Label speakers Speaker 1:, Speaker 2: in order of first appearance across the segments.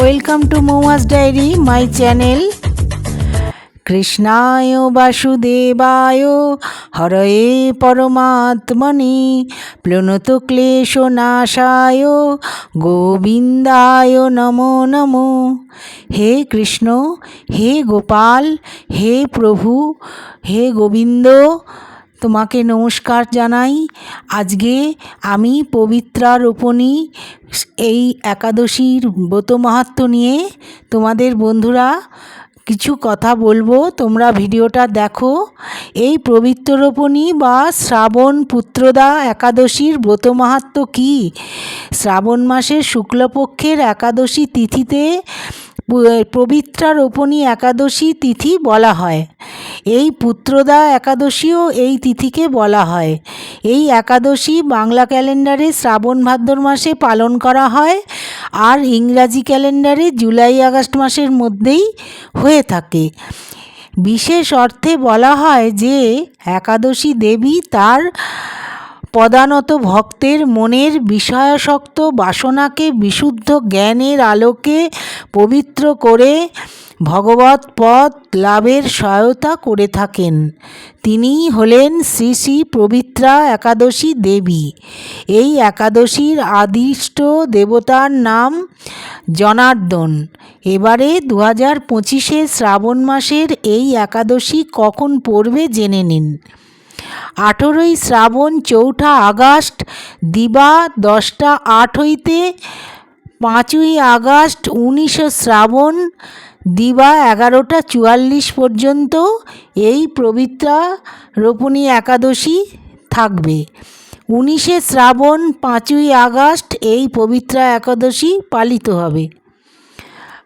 Speaker 1: Welcome to Moumas diary my channel কৃষ্ণায় বাসুদেবায় হরয়ে পরমাত্মনি প্লুনত ক্লেশ নাশায় গোবিন্দায় নমো নমো। হে কৃষ্ণ, হে গোপাল, হে প্রভু, হে গোবিন্দ তোমাকে নমস্কার জানাই। আজকে আমি পবিত্রা রোপণী এই একাদশীর ব্রত মাহাত্ম নিয়ে তোমাদের বন্ধুরা কিছু কথা বলব। তোমরা ভিডিওটা দেখো। এই পবিত্ররোপণী বা শ্রাবণ পুত্রদা একাদশীর ব্রত মাহাত্ম কী? শ্রাবণ মাসের শুক্লপক্ষের একাদশী তিথিতে পবিত্রা রোপণী একাদশী তিথি বলা হয়। এই পুত্রদা একাদশীও এই তিথিকে বলা হয়। এই একাদশী বাংলা ক্যালেন্ডারে শ্রাবণ ভাদ্র মাসে পালন করা হয় আর ইংরাজি ক্যালেন্ডারে জুলাই আগস্ট মাসের মধ্যেই হয়ে থাকে। বিশেষ অর্থে বলা হয় যে, একাদশী দেবী তার পদানত ভক্তের মনের বিষয়াসক্ত বাসনাকে বিশুদ্ধ জ্ঞানের আলোকে পবিত্র করে ভগবত পথ লাভের সহায়তা করে থাকেন। তিনিই হলেন শ্রী শ্রী পবিত্রা একাদশী দেবী। এই একাদশীর আদিষ্ট দেবতার নাম জনার্দন। এবারে দু হাজার পঁচিশে শ্রাবণ মাসের এই একাদশী কখন পড়বে জেনে নিন। আঠেরোই শ্রাবণ চৌঠা আগস্ট, দিবা দশটা আট হইতে পাঁচই আগস্ট উনিশে শ্রাবণ, দিবা এগারোটা চুয়াল্লিশ পর্যন্ত এই পবিত্রা রোপণী একাদশী থাকবে। উনিশে শ্রাবণ পাঁচই আগস্ট এই পবিত্রা একাদশী পালিত হবে।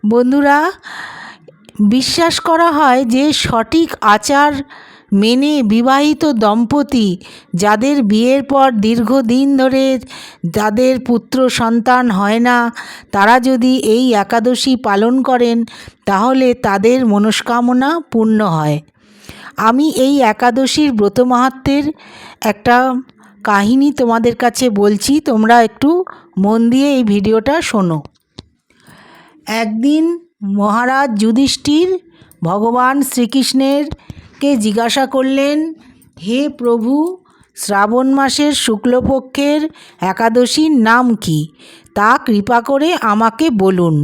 Speaker 1: বন্ধুরা, বিশ্বাস করা হয় যে সঠিক আচার মেনে বিবাহিত দম্পতি যাদের বিয়ের পর দীর্ঘদিন ধরে যাদের পুত্র সন্তান হয় না, তারা যদি এই একাদশী পালন করেন, তাহলে তাদের মনস্কামনা পূর্ণ হয়। আমি এই একাদশীর ব্রত মাহাত্মের একটা কাহিনী তোমাদের কাছে বলছি, তোমরা একটু মন দিয়ে এই ভিডিওটা শোনো। একদিন মহারাজ যুধিষ্ঠির ভগবান শ্রীকৃষ্ণের কে জিজ্ঞাসা করলেন, হে প্রভু, শ্রাবণ মাসের শুক্লপক্ষের একাদশীর নাম কি? তা কৃপা করে আমাকে বলুন।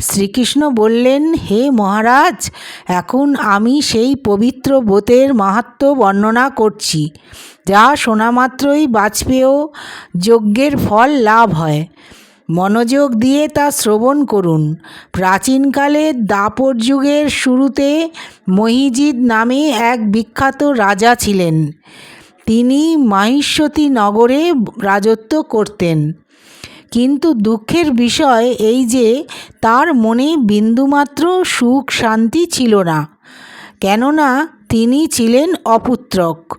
Speaker 1: শ্রীকৃষ্ণ বললেন, হে মহারাজ, এখন আমি সেই পবিত্র ব্রতের মাহাত্ম বর্ণনা করছি, যা শোনামাত্রই বাজপেয় যজ্ঞের ফল লাভ হয়। মনোযোগ দিয়ে তা শ্রবণ করুন। প্রাচীনকালে দাপর যুগের শুরুতে মহিজিদ নামে এক বিখ্যাত রাজা ছিলেন। তিনি মাহিষ্যতী নগরে রাজত্ব করতেন। কিন্তু দুঃখের বিষয় এই যে, তার মনে বিন্দুমাত্র সুখ শান্তি ছিল না। কেননা তিনি ছিলেন অপুত্রক।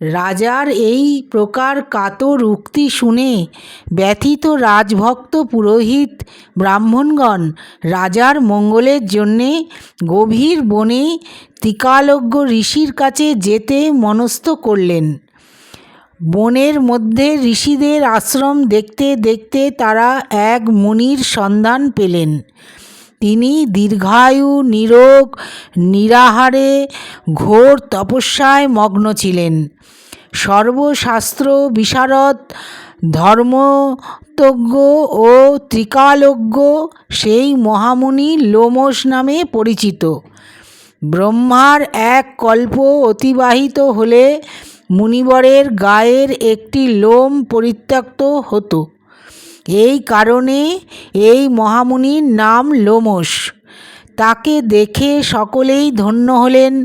Speaker 1: রাজার এই প্রকার কাতর উক্তি শুনে ব্যথিত রাজভক্ত পুরোহিত ব্রাহ্মণগণ রাজার মঙ্গলের জন্যে গভীর বনে ত্রিকালজ্ঞ ঋষির কাছে যেতে মনস্থ করলেন। বনের মধ্যে ঋষিদের আশ্রম দেখতে দেখতে তারা এক মুনির সন্ধান পেলেন। তিনি দীর্ঘায়ু, নিরোগ, নিরাহারে, ঘোর তপস্যায় মগ্ন ছিলেন। সর্বশাস্ত্র বিশারদ, ধর্মতজ্ঞ ও ত্রিকালজ্ঞ সেই মহামুনি লোমস নামে পরিচিত। ব্রহ্মার এক কল্প অতিবাহিত হলে মুনিবরের গায়ের একটি লোম পরিত্যক্ত হতো। এই কারণে এই মহামুনির নাম লোমশ। তাকে দেখে সকলেই ধন্য হলেন।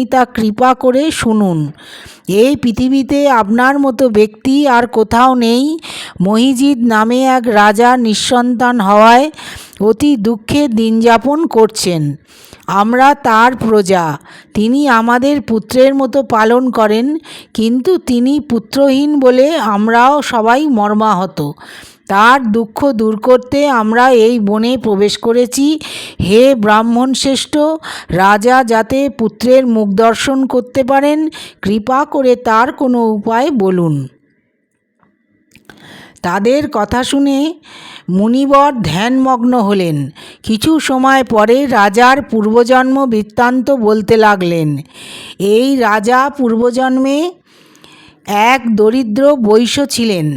Speaker 1: তা কৃপা করে শুনুন। এই পৃথিবীতে আপনার মতো ব্যক্তি আর কোথাও নেই। মহিজিৎ নামে এক রাজা নিঃসন্তান হওয়ায় অতি দুঃখে দিন যাপন করছেন। আমরা তার প্রজা। তিনি আমাদের পুত্রের মতো পালন করেন, কিন্তু তিনি পুত্রহীন বলে আমরাও সবাই মর্মাহত। তার দুঃখ দূর করতে আমরা এই বনে প্রবেশ করেছি। হে ব্রাহ্মণ শ্রেষ্ঠ রাজা যাতে পুত্রের মুখ দর্শন করতে পারেন, কৃপা করে তার কোনো উপায় বলুন। তাদের কথা শুনে মুনিবর ধ্যানমগ্ন হলেন। কিছু সময় পরে রাজার পূর্বজন্ম বৃত্তান্ত বলতে লাগলেন, এই রাজা পূর্বজন্মে এক দরিদ্র বৈশ্য ছিলেন।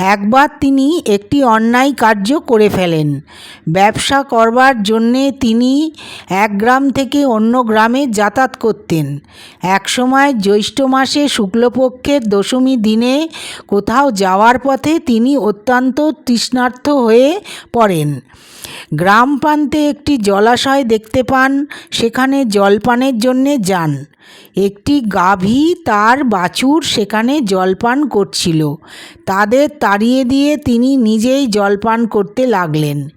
Speaker 1: একবার তিনি একটি অন্যায় কার্য করে ফেলেন। ব্যবসা করবার জন্যে তিনি এক গ্রাম থেকে অন্য গ্রামে যাতায়াত করতেন। একসময় জ্যৈষ্ঠ মাসে শুক্লপক্ষের দশমী দিনে কোথাও যাওয়ার পথে তিনি অত্যন্ত তৃষ্ণার্থ হয়ে পড়েন। গ্রাম প্রান্তে একটি জলাশয় দেখতে পান, সেখানে জলপানের জন্যে যান। একটি গাভী তার বাছুর সেখানে জলপান করছিল। তাদের তাড়িয়ে দিয়ে তিনি নিজেই জলপান করতে লাগলেন।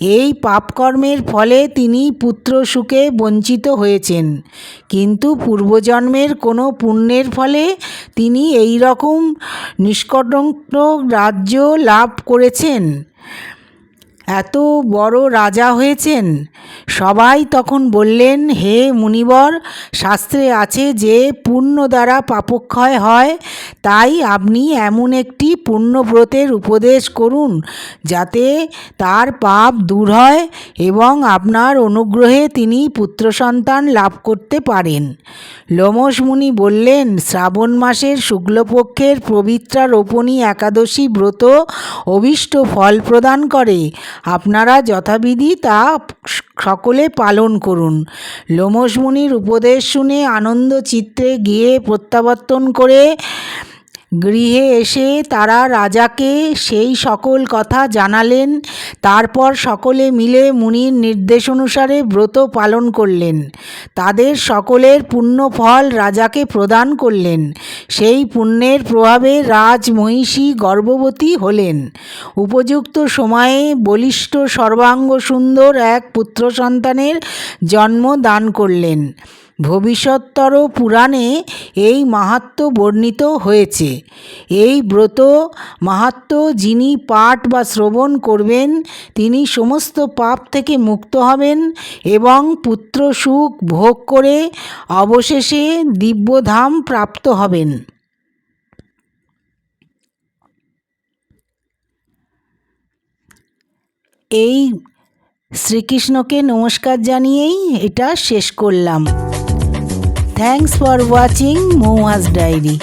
Speaker 1: এই পাপকর্মের ফলে তিনি পুত্র সুখে বঞ্চিত হয়েছেন। কিন্তু পূর্বজন্মের কোনো পুণ্যের ফলে তিনি এই রকম নিষ্কটঙ্ক রাজ্য লাভ করেছেন। এত বড় রাজা হয়েছেন। সবাই তখন বললেন, হে মুনিবর, শাস্ত্রে আছে যে পুণ্য দ্বারা পাপক্ষয় হয়, তাই আপনি এমন একটি পুণ্যব্রতের উপদেশ করুন, যাতে তার পাপ দূর হয় এবং আপনার অনুগ্রহে তিনি পুত্র সন্তান লাভ করতে পারেন। লোমস মুনি বললেন, শ্রাবণ মাসের শুক্লপক্ষের পবিত্রা রোপণী একাদশী ব্রত অভীষ্ট ফল প্রদান করে। আপনারা যথাবিধি তা সকলে পালন করুন। লোমশ মুনির উপদেশ শুনে আনন্দ চিত্রে গিয়ে প্রত্যাবর্তন করে গৃহে এসে তারা রাজাকে সেই সকল কথা জানালেন, তারপর সকলে মিলে মুনির নির্দেশ অনুসারে ব্রত পালন করলেন। তাদের সকলের পুণ্য ফল রাজাকে প্রদান করলেন। সেই পুণ্যের প্রভাবে রাজ মহিষী গর্ভবতী হলেন। উপযুক্ত সময়ে বলিষ্ঠ সর্বাঙ্গ সুন্দর এক পুত্র সন্তানের জন্ম দান করলেন। ভবিষ্যত্তর পুরাণে এই মাহাত্ম বর্ণিত হয়েছে। এই ব্রত মাহাত্ম যিনি পাঠ বা শ্রবণ করবেন, তিনি সমস্ত পাপ থেকে মুক্ত হবেন এবং পুত্র সুখ ভোগ করে অবশেষে দিব্যধাম প্রাপ্ত হবেন। এই শ্রীকৃষ্ণকে নমস্কার জানিয়েই এটা শেষ করলাম। Thanks for watching Mouhas diary